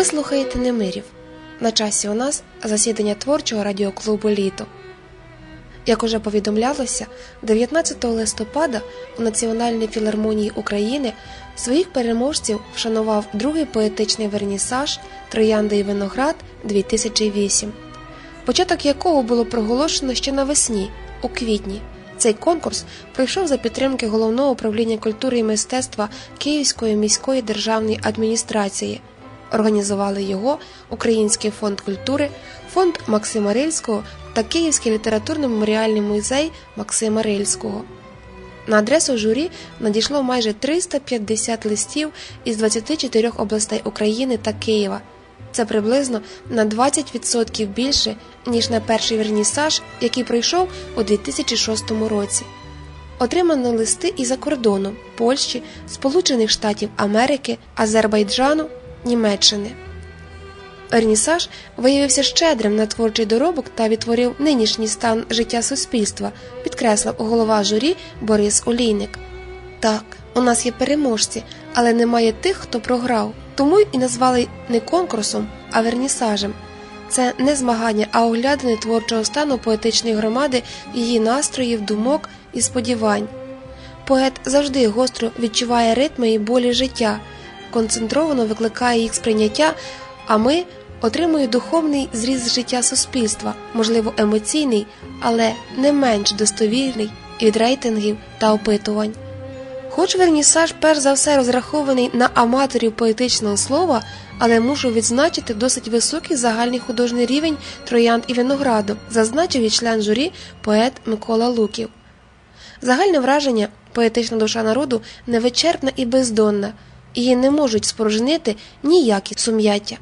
Ви слухаєте Немирів. На часі у нас засідання творчого радіоклубу Літо. Як уже повідомлялося, 19 листопада у Національній філармонії України своїх переможців вшанував другий поетичний вернісаж Троянда і виноград 2008, початок якого було проголошено ще навесні, у квітні. Цей конкурс пройшов за підтримки головного управління культури і мистецтва Київської міської державної адміністрації. Організували його Український фонд культури, фонд Максима Рильського та Київський літературно-меморіальний музей Максима Рильського. На адресу журі надійшло майже 350 листів із 24 областей України та Києва. Це приблизно на 20% більше, ніж на перший вернісаж, який пройшов у 2006 році. Отримано листи і за кордоном Польщі, Сполучених Штатів Америки, Азербайджану, Німеччини. Вернісаж виявився щедрим на творчий доробок та відтворив нинішній стан життя суспільства, підкреслив голова журі Борис Олійник. Так, у нас є переможці, але немає тих, хто програв. Тому і назвали не конкурсом, а вернісажем. Це не змагання, а оглядини творчого стану поетичної громади, її настроїв, думок і сподівань. Поет завжди гостро відчуває ритми і болі життя, концентровано викликає їх сприйняття, а ми отримуємо духовний зріз життя суспільства, можливо, емоційний, але не менш достовірний від рейтингів та опитувань. Хоч вернісаж перш за все розрахований на аматорів поетичного слова, але мушу відзначити досить високий загальний художній рівень троянд і винограду, зазначив і член журі поет Микола Луків. Загальне враження поетична душа народу невичерпна і бездонна, її не можуть спорожнити ніякі сум'яття.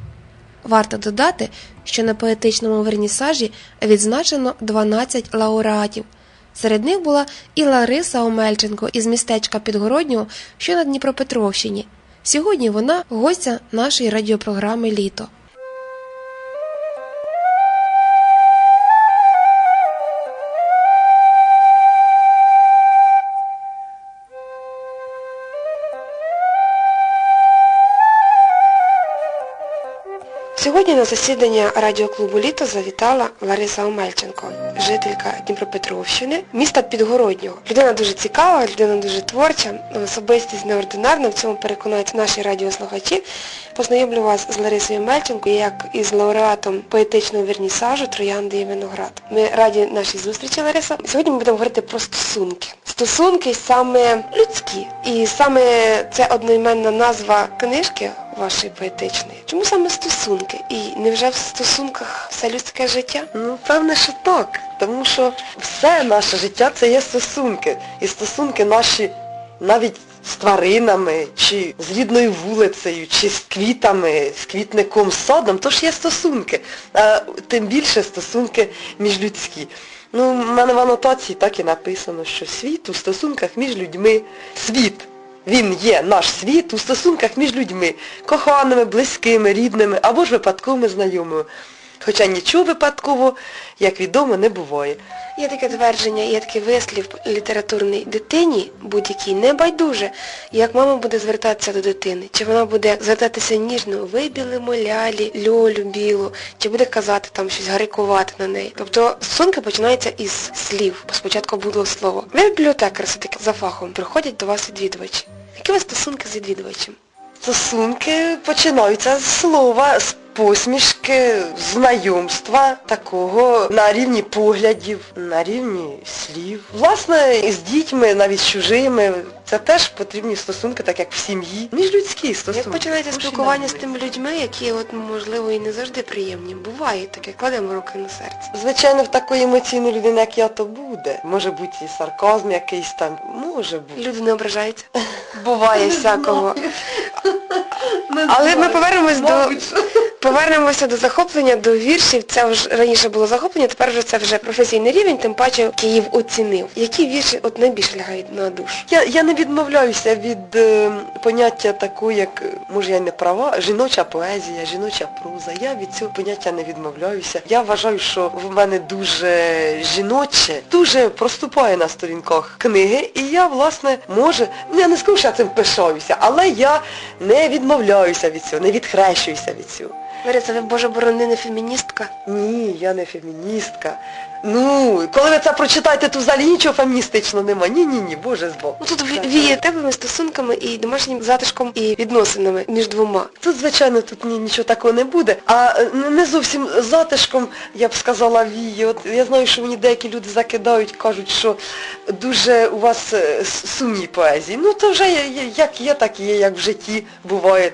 Варто додати, що на поетичному вернісажі відзначено 12 лауреатів. Серед них була і Лариса Омельченко із містечка Підгороднього, що на Дніпропетровщині. Сьогодні вона гостя нашої радіопрограми Літо. Сьогодні на засідання радіоклубу Літо завітала Лариса Омельченко, жителька Дніпропетровщини, міста Підгороднього. Людина дуже цікава, людина дуже творча, особистість неординарна, в цьому переконують наші радіослухачі. Познайомлю вас з Ларисою Омельченко, як із лауреатом поетичного вернісажу Троянди і виноград. Ми раді нашій зустрічі, Лариса. Сьогодні ми будемо говорити про стосунки. Стосунки саме людські. І саме це одноіменна назва книжки вашої поетичної. Чому саме стосунки? І невже в стосунках все людське життя? Ну, певне, що так. Тому що все наше життя це є стосунки. І стосунки наші навіть з тваринами, чи з рідною вулицею, чи з квітами, з квітником, з садом, то ж є стосунки. А тим більше стосунки міжлюдські. Ну, в мене в анотації так і написано, що світ у стосунках між людьми. Світ. Він є наш світ у стосунках між людьми, коханими, близькими, рідними або ж випадковими знайомими. Хоча нічого випадково, як відомо, не буває. Є таке твердження, є такий вислів літературний дитині будь-якій не байдуже, як мама буде звертатися до дитини. Чи вона буде звертатися ніжно, вибіли молялі, льолю білу, чи буде казати там щось гарикувати на неї. Тобто стосунки починаються із слів. Спочатку було слово. Ви бібліотекар все-таки за фахом, приходять до вас відвідувачі. Які у вас стосунки з відвідувачем? Стосунки починаються з слова, з посмішки, знайомства такого на рівні поглядів, на рівні слів. Власне, з дітьми, навіть з чужими, це теж потрібні стосунки, так як в сім'ї. Міжлюдські стосунки. Як починається спілкування з тими людьми, які, от, можливо, і не завжди приємні. Буває таке, кладемо руки на серце. Звичайно, в такої емоційної людини, як я, то буде. Може бути і сарказм якийсь там, може бути. Люди не ображаються. Буває всякого. Але ми повернемось до, Повернемося до захоплення, до віршів. Це вже раніше було захоплення, тепер вже це вже професійний рівень, тим паче Київ оцінив. Які вірші от найбільше лягають на душу? Я, я не відмовляюся від е, поняття такого, як, може я не права, жіноча поезія, жіноча проза. Я від цього поняття не відмовляюся. Я вважаю, що в мене дуже жіноче, дуже проступає на сторінках книги, і я, власне, може, я не скажу, що я цим пишаюся, але я не відмовляюся від цього, не відхрещуюся від цього. Лариса, ви, Боже борони, не феміністка? Ні, я не феміністка. Ну, коли ви це прочитаєте, то взагалі нічого феміністичного нема. Ні, ні, ні, Боже збав. Ну тут ві- віє теплими стосунками і домашнім затишком і відносинами між двома. Тут, звичайно, тут ні, нічого такого не буде. А е, не зовсім затишком, я б сказала, віє. От я знаю, що мені деякі люди закидають, кажуть, що дуже у вас е, с- сумні поезії. Ну то вже є- є- як є, так є, як в житті буває.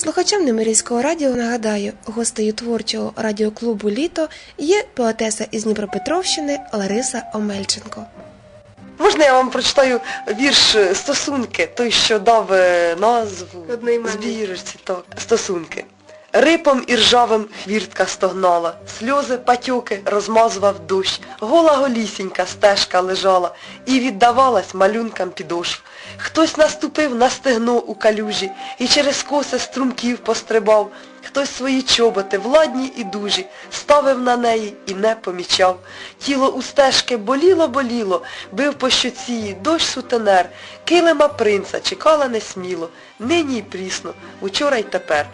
Слухачам Немирівського радіо нагадаю, гостею творчого радіоклубу Літо є поетеса із Дніпропетровщини Лариса Омельченко. Можна я вам прочитаю вірш е, «Стосунки», той, що дав е, назву збірці так. «Стосунки». Рипом і ржавим хвіртка стогнала, сльози патьоки розмазував дощ, гола голісінька стежка лежала і віддавалась малюнкам підошв. Хтось наступив на стегно у калюжі і через коси струмків пострибав, хтось свої чоботи, владні і дужі, ставив на неї і не помічав. Тіло у стежки боліло-боліло, бив по щоці дощ сутенер, килима принца чекала несміло, нині й прісно, учора й тепер.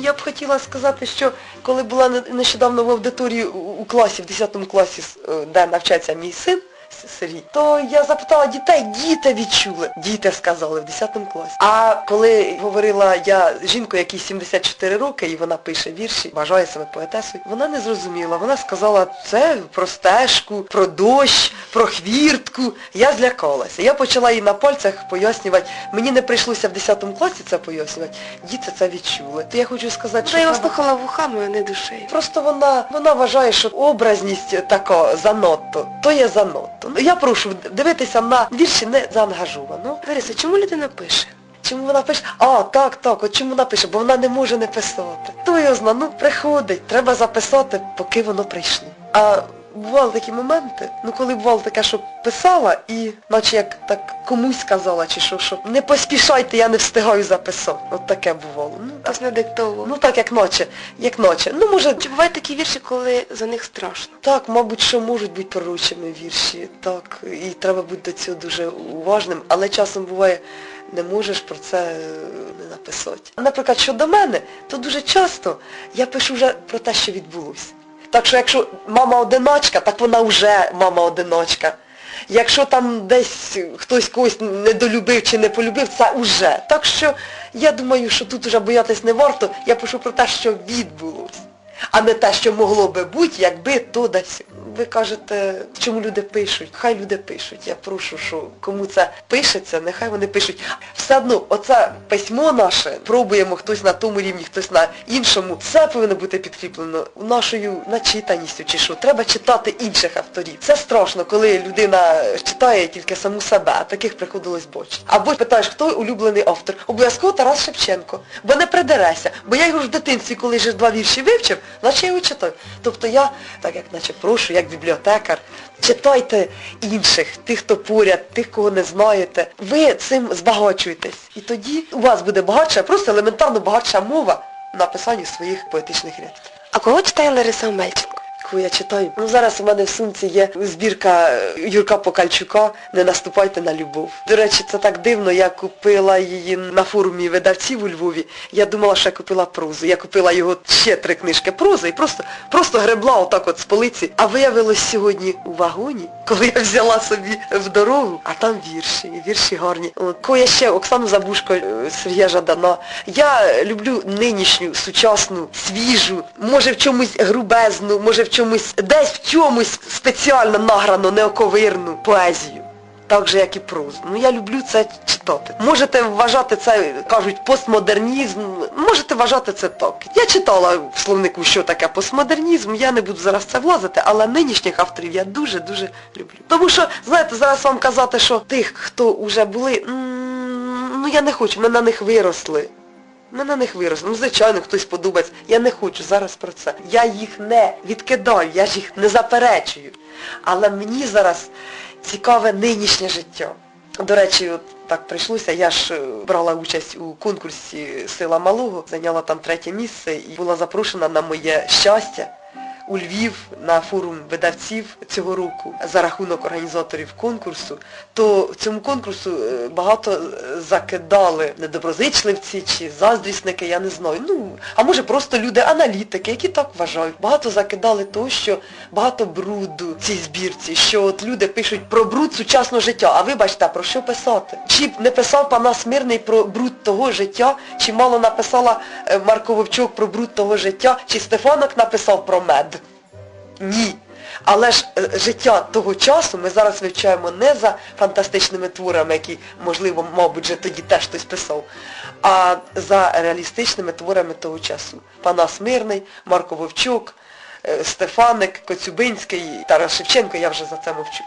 Я б хотіла сказати, що коли була нещодавно в аудиторії у у класі, в 10 класі, е, де навчається мій син, С- Сергій, то я запитала дітей, діти відчули. Діти сказали в 10 класі. А коли говорила я з жінкою, якій 74 роки, і вона пише вірші, вважає себе поетесою, вона не зрозуміла. Вона сказала, це про стежку, про дощ, про хвіртку. Я злякалася. Я почала їй на пальцях пояснювати. Мені не прийшлося в 10 класі це пояснювати. Діти це відчули. То я хочу сказати, що Вона його слухала вухами, а не душею. Просто вона, вона вважає, що образність така занадто, то є занадто. Ну, Я прошу дивитися на вірші не заангажовано. Лариса, чому людина пише? Чому вона пише? А, так, так, от чому вона пише? Бо вона не може не писати. То його зна, ну приходить, треба записати, поки воно прийшло. А бували такі моменти, ну коли бувало таке, що писала і наче як так комусь сказала, чи що, що не поспішайте, я не встигаю записати. От таке бувало. Хтось надиктовував. ну так як ночі, як ночі. Ну може Чи бувають такі вірші, коли за них страшно? Так, мабуть, що можуть бути пророчими вірші, так, і треба бути до цього дуже уважним, але часом буває, не можеш про це е, не написати. Наприклад, щодо мене, то дуже часто я пишу вже про те, що відбулося. Так що якщо мама одиночка, так вона вже мама одиночка. Якщо там десь хтось когось недолюбив чи не полюбив, це уже. Так що я думаю, що тут вже боятись не варто, я пишу про те, що відбулося а не те, що могло би бути, якби то десь. Ви кажете, чому люди пишуть? Хай люди пишуть. Я прошу, що кому це пишеться, нехай вони пишуть. Все одно, оце письмо наше, пробуємо хтось на тому рівні, хтось на іншому. Це повинно бути підкріплено нашою начитаністю чи що. Треба читати інших авторів. Це страшно, коли людина читає тільки саму себе, а таких приходилось бачити. Або питаєш, хто улюблений автор? Обов'язково Тарас Шевченко. Бо не придереся. Бо я його в дитинстві, коли ж два вірші вивчив, наче я його читаю. Тобто я, так як наче прошу, як бібліотекар, читайте інших, тих, хто поряд, тих, кого не знаєте. Ви цим збагачуєтесь. І тоді у вас буде багатша, просто елементарно багатша мова в написанні своїх поетичних рядків. А кого читає Лариса Омельченко? Яку я читаю. Ну зараз у мене в сумці є збірка е, Юрка Покальчука Не наступайте на любов. До речі, це так дивно, я купила її на форумі видавців у Львові. Я думала, що я купила прозу. Я купила його ще три книжки прози і просто, просто гребла отак от з полиці. А виявилось сьогодні у вагоні, коли я взяла собі в дорогу, а там вірші, вірші гарні. От, Кого я ще Оксану Забушко, е, Сергія Жадана. Я люблю нинішню, сучасну, свіжу, може в чомусь грубезну, може в чомусь, десь в чомусь спеціально награну, неоковирну поезію. Так же, як і прозу. Ну я люблю це читати. Можете вважати це, кажуть, постмодернізм, можете вважати це так. Я читала в словнику, що таке постмодернізм, я не буду зараз це влазити, але нинішніх авторів я дуже-дуже люблю. Тому що, знаєте, зараз вам казати, що тих, хто вже були, ну я не хочу, ми на них виросли. Ми на них виросли. Ну, звичайно, хтось подобається. Я не хочу зараз про це. Я їх не відкидаю, я ж їх не заперечую. Але мені зараз цікаве нинішнє життя. До речі, от так прийшлося, я ж е, брала участь у конкурсі Сила Малого, зайняла там третє місце і була запрошена на моє щастя у Львів на форум видавців цього року за рахунок організаторів конкурсу, то цьому конкурсу е, багато е, закидали недоброзичливці чи заздрісники, я не знаю. Ну, а може просто люди-аналітики, які так вважають. Багато закидали того, що багато бруду в цій збірці, що от люди пишуть про бруд сучасного життя. А вибачте, про що писати? Чи не писав Панас Мирний про бруд того життя, чи мало написала е, Марко Вовчок про бруд того життя, чи Стефанок написав про мед? Ні. Але ж е, життя того часу ми зараз вивчаємо не за фантастичними творами, які, можливо, мабуть, вже тоді теж хтось писав, а за реалістичними творами того часу. Панас Мирний, Марко Вовчук, е, Стефаник, Коцюбинський, Тарас Шевченко, я вже за це мовчу.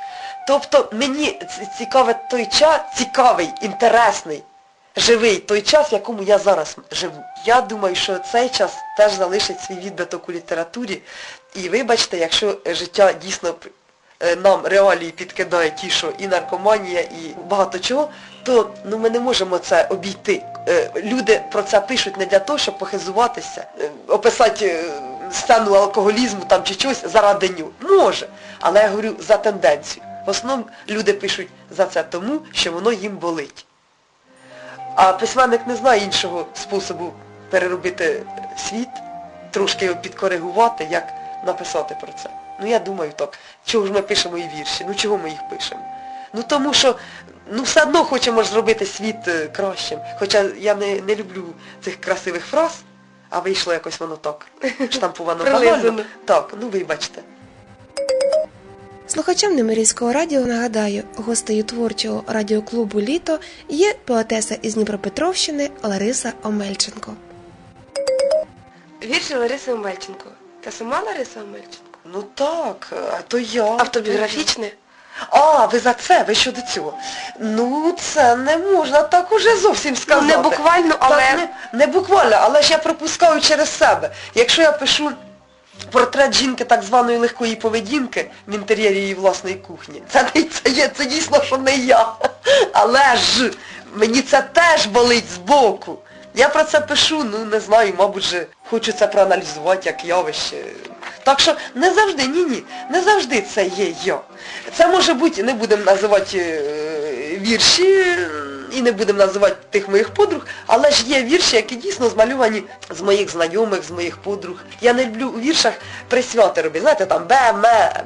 Тобто мені цікавий той час, цікавий, інтересний, живий той час, в якому я зараз живу. Я думаю, що цей час теж залишить свій відбиток у літературі. І вибачте, якщо життя дійсно е, нам реалії підкидає ті, що і наркоманія, і багато чого, то ну, ми не можемо це обійти. Е, Люди про це пишуть не для того, щоб похизуватися, е, описати сцену алкоголізму там чи чогось заради нього. Може. Але я говорю за тенденцію. В основному люди пишуть за це тому, що воно їм болить. А письменник не знає іншого способу переробити світ, трошки його підкоригувати, як написати про це. Ну я думаю так. Чого ж ми пишемо і вірші? Ну чого ми їх пишемо? Ну тому що ну все одно хочемо ж зробити світ е, кращим. Хоча я не, не люблю цих красивих фраз, а вийшло якось воно так. Штамповано Прилизано. Так, ну вибачте. Слухачам Немирівського радіо нагадаю, гостею творчого радіоклубу Літо є поетеса із Дніпропетровщини Лариса Омельченко. Вірші Лариси Омельченко. Та сама Лариса Омельченко? Ну так, а то я. Автобіографічне? А, ви за це, ви щодо цього. Ну, це не можна так уже зовсім Ну, сказати. не буквально, але... Так, не, не буквально, але ж я пропускаю через себе. Якщо я пишу портрет жінки так званої легкої поведінки в інтер'єрі її власної кухні, це, не- це, є, це дійсно, що не я. Але ж мені це теж болить збоку. Я про це пишу, ну не знаю, мабуть, же хочу це проаналізувати як явище. Так що не завжди, ні-ні, не завжди це є я. Це може бути, не будемо називати е, вірші і не будемо називати тих моїх подруг, але ж є вірші, які дійсно змальовані з моїх знайомих, з моїх подруг. Я не люблю у віршах присвяти робити, знаєте, там БМ,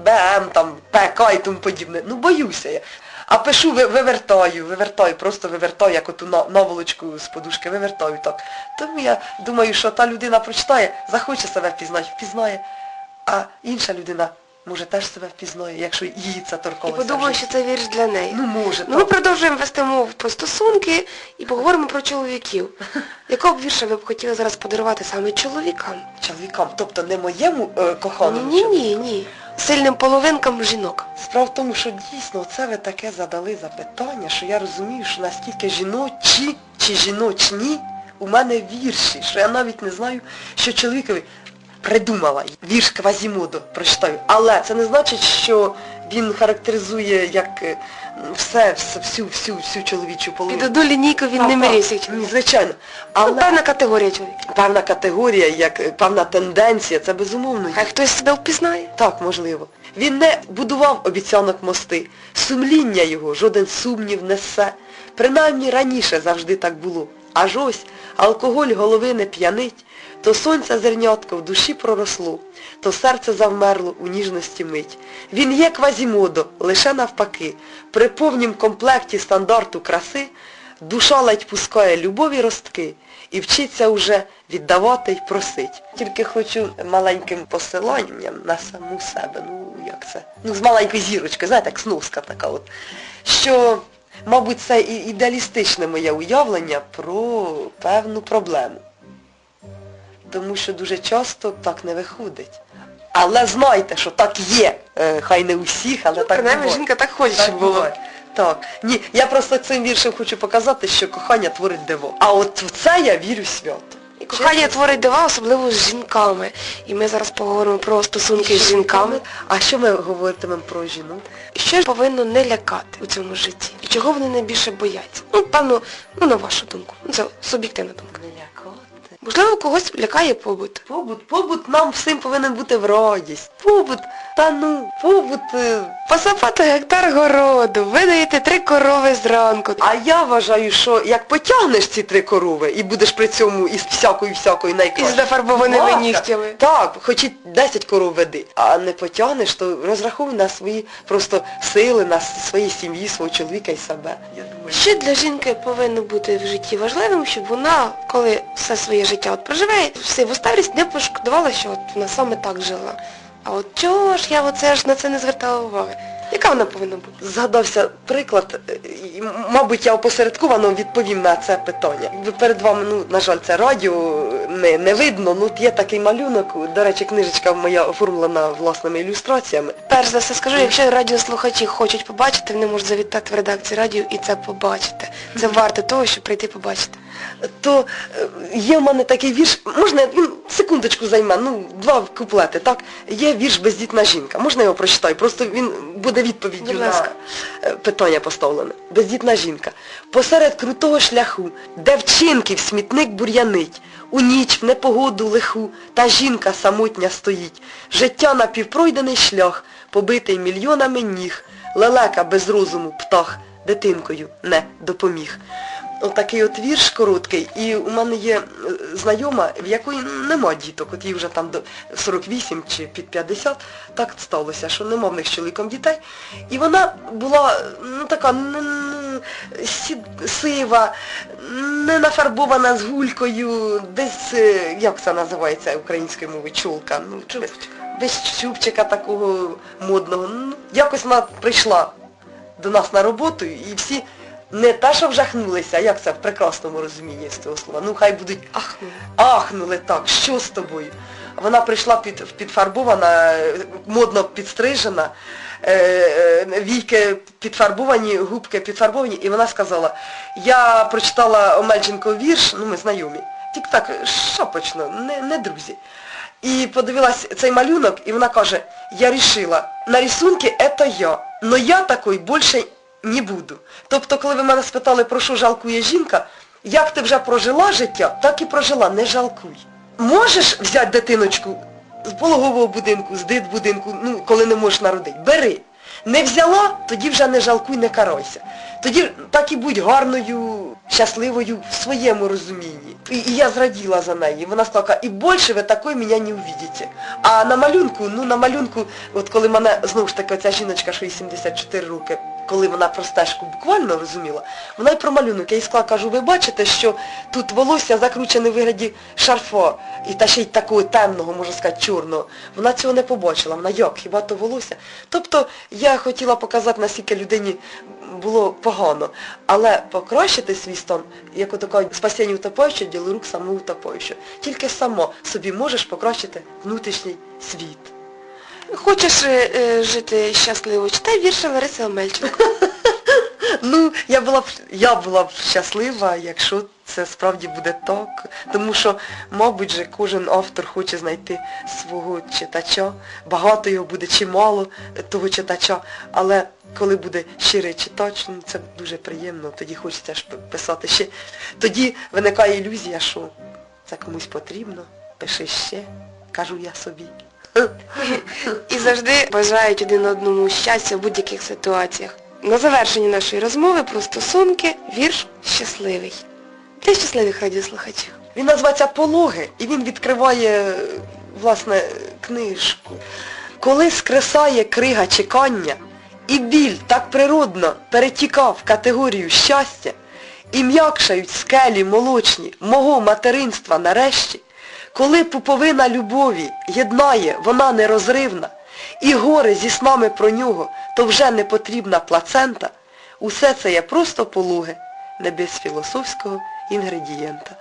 БМ, там ПК і тому подібне. Ну боюся я. А пишу, ви- вивертаю, вивертаю, просто вивертаю, як оту на- наволочку з подушки, вивертаю так. Тому я думаю, що та людина прочитає, захоче себе впізнати, впізнає, а інша людина може теж себе впізнає, якщо її це І торкалося. подумаю, в що це вірш для неї. Ну може, Ну, ми продовжуємо вести мову про стосунки і поговоримо про чоловіків. Якого б вірша ви б хотіли зараз подарувати саме чоловікам? Чоловікам, тобто не моєму е, коханому Ні, ні, чоловіку. ні, ні. Сильним половинкам жінок. Справа в тому, що дійсно це ви таке задали запитання, що я розумію, що наскільки жіночі чи жіночні у мене вірші, що я навіть не знаю, що чоловікові придумала. Вірш Квазімодо прочитаю. Але це не значить, що він характеризує як е, все, все всю, всю, всю чоловічу половину. одну лінійку він Так, не. Ні, Звичайно. Але... Але певна категорія чоловіків. певна категорія, як е, певна тенденція, це безумовно. Хай хтось себе впізнає. Так, можливо. Він не будував обіцянок мости. Сумління його жоден сумнів несе. Принаймні раніше завжди так було. Аж ось алкоголь голови не п'янить, то сонця зернятко в душі проросло, то серце завмерло у ніжності мить. Він є квазімодо, лише навпаки. При повнім комплекті стандарту краси душа ледь пускає любові ростки і вчиться уже віддавати й просить. Тільки хочу маленьким посиланням на саму себе, ну як це, ну з маленької зірочки, знаєте, як сноска така от, що, мабуть, це і ідеалістичне моє уявлення про певну проблему. Тому що дуже часто так не виходить. Але знайте, що так є. Е, Хай не у всіх, але так Принаймні буває. жінка так хоче, щоб було. буває. Так. Ні, я просто цим віршем хочу показати, що кохання творить диво. А от в це я вірю свято. І Кохання творить дива, особливо з жінками. І ми зараз поговоримо про стосунки з жінками. А що ми говоритимемо про жінок? Що ж повинно не лякати у цьому житті? І чого вони найбільше бояться? Ну, певно, ну на вашу думку. Ну, Це суб'єктивна думка. Можливо, когось лякає побут. Побут, побут нам всім повинен бути в радість. Побут, та ну, побут. е, Посапати гектар городу, видаєте три корови зранку. А я вважаю, що як потягнеш ці три корови і будеш при цьому із всякою всякою найкраще. Із зафарбованими нігтями. Так, хоч і 10 коров веди. А не потягнеш, то розраховуй на свої просто сили, на свої сім'ї, свого чоловіка і себе. Що для жінки повинно бути в житті важливим, щоб вона, коли все своє життя от проживе, все в старість не пошкодувала, що от вона саме так жила. А от чого ж я оце ж на це не звертала уваги? Яка вона повинна бути? Згадався приклад, е, і, мабуть, я опосередковано відповім на це питання. Перед вами, ну, на жаль, це радіо не, не видно, ну є такий малюнок, до речі, книжечка моя оформлена власними ілюстраціями. Перш за все скажу, якщо радіослухачі хочуть побачити, вони можуть завітати в редакцію радіо і це побачити. Це варто того, щоб прийти побачити. То е, є в мене такий вірш, можна він секундочку займе, ну, два куплети, так? Є вірш Бездітна жінка. Можна його прочитаю? Просто він буде відповіддю на е, питання поставлене. Бездітна жінка. Посеред крутого шляху, де вчинків смітник бур'янить, у ніч в непогоду лиху, та жінка самотня стоїть. Життя напівпройдений шлях, побитий мільйонами ніг, лелека без розуму птах, дитинкою не допоміг. Отакий от вірш короткий, і у мене є е, знайома, в якої нема діток, от їй вже там до 48 чи під 50, так сталося, що нема в них з чоловіком дітей. І вона була ну така не, не- сі- сива, не нафарбована з гулькою, десь, е, як це називається українською мовою, чулка. Ну, без чубчика такого модного. Ну, якось вона прийшла до нас на роботу і всі не те, що вжахнулися, а як це в прекрасному розумінні з цього слова. Ну хай будуть Ахну. ахнули так, що з тобою? Вона прийшла під, підфарбована, модно підстрижена, е, е, війки підфарбовані, губки підфарбовані, і вона сказала, я прочитала Омельченко вірш, ну ми знайомі, тільки так, шапочно, не, не друзі. І подивилась цей малюнок, і вона каже, я рішила, на рисунки это я, но я такой більше не буду. Тобто, коли ви мене спитали, про що жалкує жінка, як ти вже прожила життя, так і прожила, не жалкуй. Можеш взяти дитиночку з пологового будинку, з дитбудинку, ну, коли не можеш народити, бери. Не взяла, тоді вже не жалкуй, не карайся. Тоді так і будь гарною, щасливою в своєму розумінні. І, і я зраділа за неї. Вона сказала, і більше ви такої мене не увидите. А на малюнку, ну на малюнку, от коли мене, знову ж таки, оця жіночка, що їй 74 роки, коли вона про стежку буквально розуміла, вона й про малюнок. Я їй сказала, кажу, ви бачите, що тут волосся закручене в вигляді шарфа, і та ще й такого темного, можна сказати, чорного. Вона цього не побачила. Вона як, хіба то волосся? Тобто я хотіла показати, наскільки людині було погано. Але покращити свій стан, як ото кажуть, спасіння утопаючого, діло рук самоутопаючого. Тільки само собі можеш покращити внутрішній світ. Хочеш е, е, жити щасливо, читай вірші Лариси Омельченко. Ну, я була б я була б щаслива, якщо це справді буде так. Тому що, мабуть же, кожен автор хоче знайти свого читача. Багато його буде чи мало того читача. Але коли буде щирий читач, ну це дуже приємно, тоді хочеться ж писати ще. Тоді виникає ілюзія, що це комусь потрібно, пиши ще, кажу я собі. І завжди бажають один одному щастя в будь-яких ситуаціях. На завершенні нашої розмови про стосунки вірш щасливий. Для щасливих радіослухачів. Він називається Пологи і він відкриває, власне, книжку. Коли скресає крига чекання, і біль так природно перетікав в категорію щастя, і м'якшають скелі молочні мого материнства нарешті, коли пуповина любові єднає, вона нерозривна, і горе зі снами про нього, то вже не потрібна плацента, усе це є просто пологи, не без філософського інгредієнта.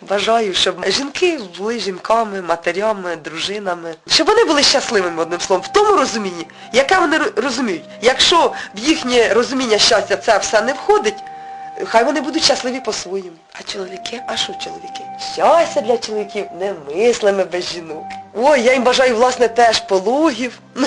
Бажаю, щоб жінки були жінками, матерями, дружинами. Щоб вони були щасливими, одним словом, в тому розумінні, яке вони розуміють. Якщо в їхнє розуміння щастя це все не входить, хай вони будуть щасливі по-своєму. А чоловіки? А що чоловіки? Щастя для чоловіків не мислимо без жінок. Ой, я їм бажаю, власне, теж пологів.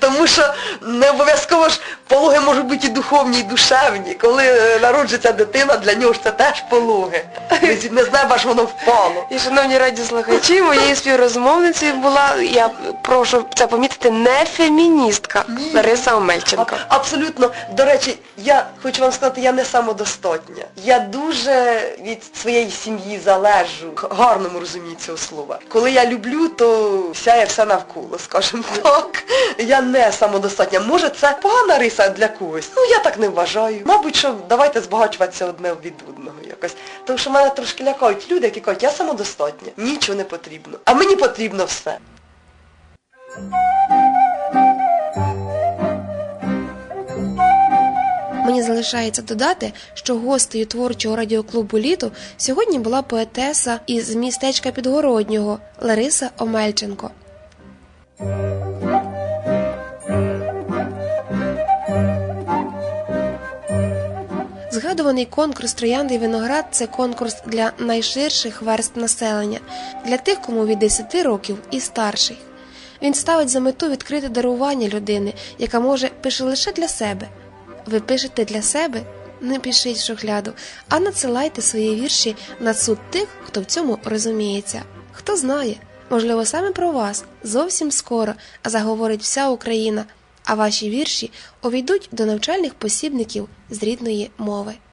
Тому що не обов'язково ж пологи можуть бути і духовні, і душевні. Коли е, народжується дитина, для нього ж це теж пологи. Не з- Не неба ж воно впало. І, шановні радіослухачі, моєю співрозмовницею була, я прошу це помітити, не феміністка Ні. Лариса Омельченко. А- абсолютно. До речі, я хочу вам сказати, я не самодостатня. Я дуже від своєї сім'ї залежу, гарному розумінні цього слова. Коли я люблю, то сяє все навколо, скажімо так. Я не самодостатня. Може це погана риса для когось? Ну я так не вважаю. Мабуть, що давайте збагачуватися одне від одного якось. Тому що мене трошки лякають люди, які кажуть, я самодостатня, нічого не потрібно. А мені потрібно все. Мені залишається додати, що гостею творчого радіоклубу літо сьогодні була поетеса із містечка Підгороднього Лариса Омельченко. Згадуваний конкурс Троянди виноград це конкурс для найширших верств населення, для тих, кому від 10 років і старших. Він ставить за мету відкрити дарування людини, яка може пише лише для себе. Ви пишете для себе? Не пишіть шухляду, а надсилайте свої вірші на суд тих, хто в цьому розуміється. Хто знає, можливо, саме про вас зовсім скоро заговорить вся Україна, а ваші вірші увійдуть до навчальних посібників з рідної мови.